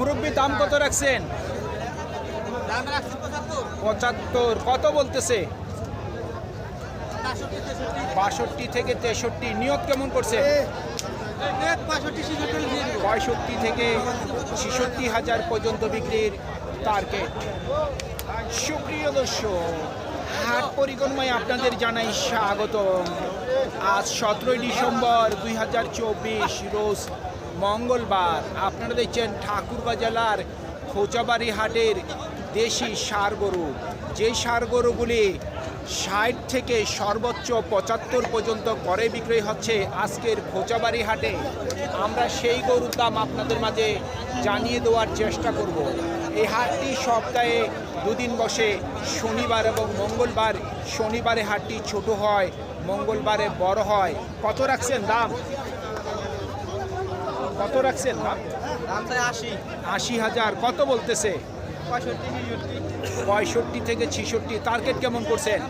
মুরব্বী, দাম কত রাখছেন? পঁচাত্তর। কত বলতেছে? বাষট্টি থেকে তেষট্টি। নিয়ত কেমন করছে? পঁয়ষট্টি থেকে ছেষট্টি হাজার পর্যন্ত বিক্রির টার্গেট সুপ্রিয় দর্শক, হাট পরিক্রমায় আপনাদের জানাই স্বাগত আজ সতেরোই ডিসেম্বর দুই হাজার চব্বিশ, রোজ মঙ্গলবার আপনারা দেখছেন ঠাকুরগাঁ জেলার খোঁচাবাড়ি হাটের দেশি সার গরু। যে সার গরুগুলি ষাট থেকে সর্বোচ্চ পঁচাত্তর পর্যন্ত করে বিক্রয় হচ্ছে আজকের খোঁচাবাড়ি হাটে। আমরা সেই গরুর দাম আপনাদের মাঝে জানিয়ে দেওয়ার চেষ্টা করব। এই হাটটি সপ্তাহে দুদিন বসে, শনিবার এবং মঙ্গলবার। শনিবারে হাটটি ছোট হয়, মঙ্গলবারে বড় হয়। কত রাখছেন দাম? কত রাখছেন আশি। হাজার কত বলতেছে? পঁয়ষট্টি পঁয়ষট্টি থেকে ছিষট্টি টার্গেট কেমন করছেন?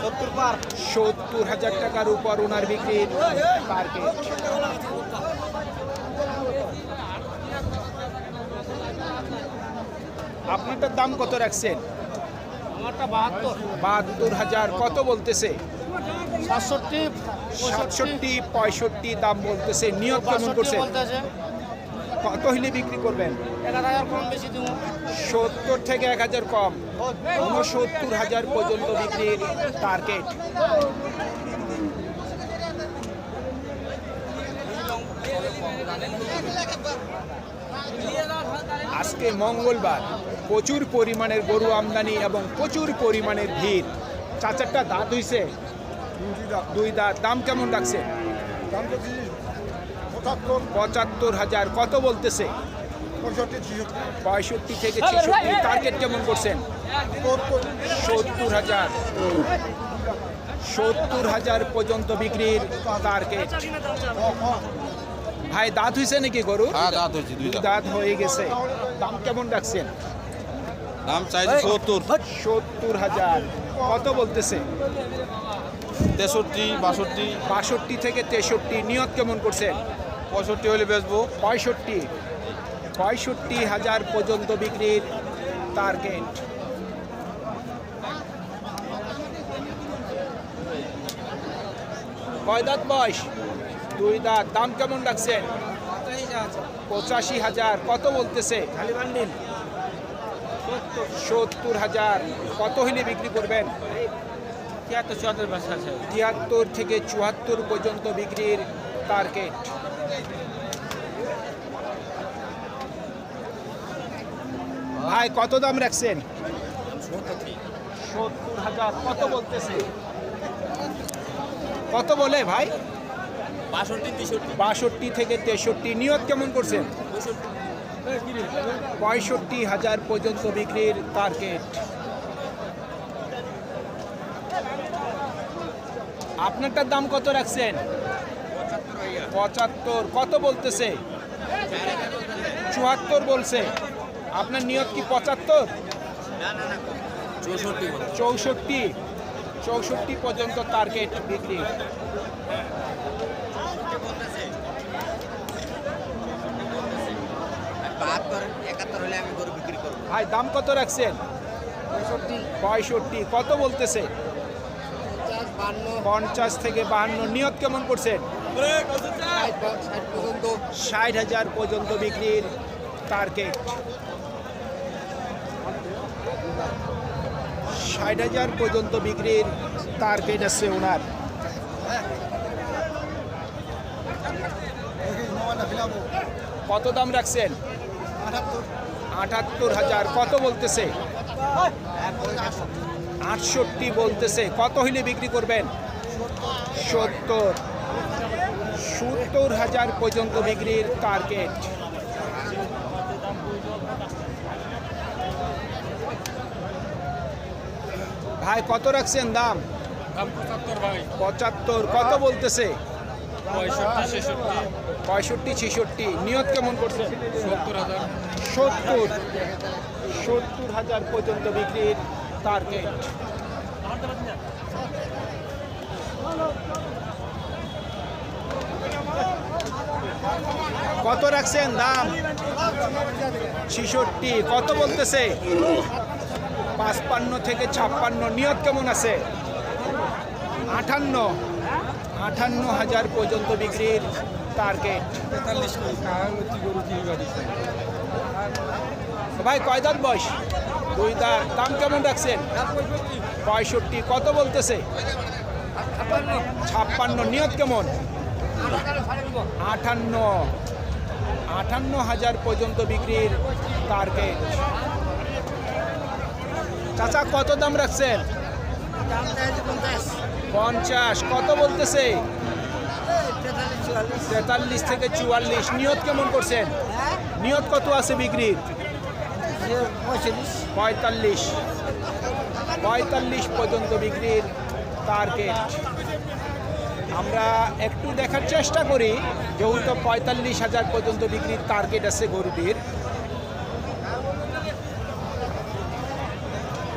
সত্তর পার। সত্তর হাজার টাকার উপর ওনার বিক্রির টার্গেট। আপনারটার দাম কত রাখছেন? আমারটা বাহাত্তর। বাহাত্তর হাজার কত বলতেছে? সাতষট্টি সাতষট্টি পঁয়ষট্টি দাম বলতেছে নিয়ত কেমন বলতেছে। কত হলে বিক্রি করবেন? সত্তর থেকে এক হাজার কম। উনসত্তর হাজার পর্যন্ত বিক্রির টার্গেট আজকে মঙ্গলবার প্রচুর পরিমাণের গরু আমদানি এবং প্রচুর পরিমাণের ভিড়। চাচারটা দাঁত হইছে। দুই দাঁত দাম কেমন রাখছে? পঁচাত্তর হাজার। কত বলতেছে? পঁয়ষট্টি থেকে ছেষট্টি। টার্গেট কেমন করছেন? সত্তর হাজার। সত্তর হাজার পর্যন্ত বিক্রির টার্গেট ভাই দাঁত হয়েছে নাকি গরু? হ্যাঁ দাঁত হয়ে গেছে। দাম কেমন রাখছেন? দাম চাইছে সত্তর। সত্তর হাজার। কত বলতেছে? তেষট্টি বাষট্টি। বাষট্টি থেকে তেষট্টি নিয়ত কেমন করছেন? পঁয়ষট্টি হলে বেচবো। পঁয়ষট্টি। পঁয়ষট্টি হাজার পর্যন্ত বিক্রির টার্গেট কয় দাঁত বয়স? দুই দাঁত। দাম কেমন রাখছেন? পঁচাশি হাজার। কত বলতেছে? সত্তর হাজার। কত হলে বিক্রি করবেন? তিয়াত্তর চুয়াত্তর বাসা আছে। তিয়াত্তর থেকে চুয়াত্তর পর্যন্ত বিক্রির টার্গেট ভাই কত দাম রাখছেন? সত্তর হাজার। কত বলতেছে? কত বলে ভাই? বাষট্টি বাষট্টি থেকে তেষট্টি। নিয়ত কেমন করছেন? পঁয়ষট্টি। হাজার পর্যন্ত বিক্রির টার্গেট আপনারটার দাম কত রাখছেন? পঁচাত্তর। কত বলতেছে? চুয়াত্তর বলছে। আপনার নিয়ত কি পঁচাত্তর? চৌষট্টি চৌষট্টি। পর্যন্ত টার্গেট বিক্রি। ভাই দাম কত রাখছেন? পঁয়ষট্টি। কত বলতেছে? পঞ্চাশ থেকে বাহান্ন। নিয়ত কেমন করছেন ষাট হাজার পর্যন্ত বিক্রির টার্গেট ষাট হাজার পর্যন্ত বিক্রির টার্গেট আছে ওনার। কত দাম রাখছেন? আটাত্তর। হাজার। কত বলতেছে? আটষট্টি বলতেছে। কত হইলে বিক্রি করবেন? সত্তর। সত্তর হাজার পর্যন্ত বিক্রির টার্গেট ভাই কত রাখছেন দাম? পঁচাত্তর কত বলতেছে? পঁয়ষট্টি ছেষট্টি। নিয়ত কেমন করছে? সত্তর হাজার। সত্তর। সত্তর হাজার পর্যন্ত বিক্রির টার্গেট কত রাখছেন দাম? ছিষট্টি। কত বলতেছে? পাঁচপান্ন থেকে ছাপ্পান্ন। নিয়ত কেমন আছে? আটান্ন আটান্ন হাজার পর্যন্ত বিক্রির টার্গেট ভাই কয় দাঁত বয়স? দুই দাম কেমন রাখছেন? পঁয়ষট্টি। কত বলতেছে? ছাপ্পান্ন। নিয়ত কেমন? আটান্ন। আটান্ন হাজার পর্যন্ত বিক্রির টার্গেট চাচা, কত দাম রাখছেন? পঞ্চাশ। কত বলতেছে? তেতাল্লিশ থেকে চুয়াল্লিশ। নিয়ত কেমন করছেন? নিয়ত কত আছে বিক্রির? পঁয়তাল্লিশ। পঁয়তাল্লিশ পর্যন্ত বিক্রির টার্গেট আমরা একটু দেখার চেষ্টা করি, যেহেতু পঁয়তাল্লিশ হাজার পর্যন্ত বিক্রির টার্গেট আছে গরুটির।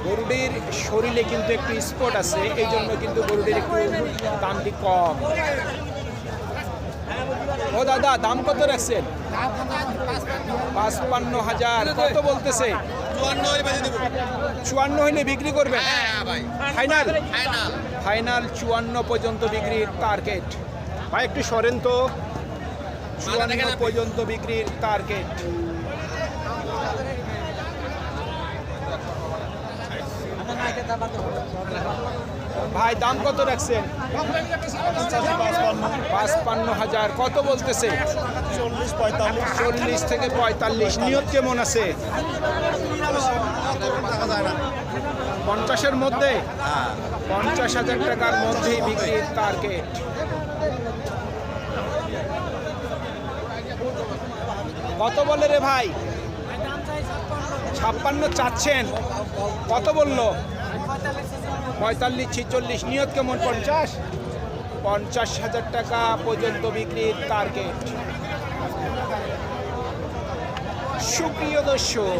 গরুটির শরীরে কিন্তু একটু স্পট আছে এই জন্য কিন্তু গরুটির একটু দামটি কম। ও দাদা দাম কত রাখছেন? পাঁচপান্ন হাজার। কত বলতেছে। চুয়ান্ন হইলে বিক্রি করবেন? হ্যাঁ ফাইনাল? ফাইনাল। ফাইনাল চুয়ান্ন পর্যন্ত বিক্রির টার্গেট। ভাই একটু সরেন তো। চুয়ান্ন পর্যন্ত বিক্রির টার্গেট। ভাই, দাম কত রাখছেন? পাঁচপান্ন হাজার। কত বলতেছে? চল্লিশ থেকে পঁয়তাল্লিশ। নিয়ত কেমন আছে? পঞ্চাশের মধ্যে? পঞ্চাশ হাজার টাকার মধ্যেই বিক্রির টার্গেট কত বলে রে ভাই? ছাপ্পান্ন চাচ্ছেন। কত বলল? পঁয়তাল্লিশ ছিচল্লিশ নিয়ত কেমন পঞ্চাশ। পঞ্চাশ হাজার টাকা পর্যন্ত বিক্রির টার্গেট সুপ্রিয় দর্শক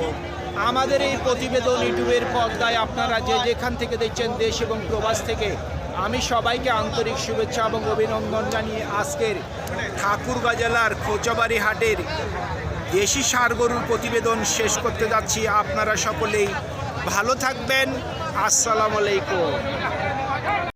আমাদের এই প্রতিবেদন ইউটিউবের পর্দায় আপনারা যে যেখান থেকে দেখছেন দেশ এবং প্রবাস থেকে আমি সবাইকে আন্তরিক শুভেচ্ছা এবং অভিনন্দন জানিয়ে আজকের ঠাকুরগাঁ জেলার খোঁচাবাড়ি হাটের দেশি সার গরুর প্রতিবেদন শেষ করতে যাচ্ছি। আপনারা সকলেই ভালো থাকবেন। আসসালামু আলাইকুম।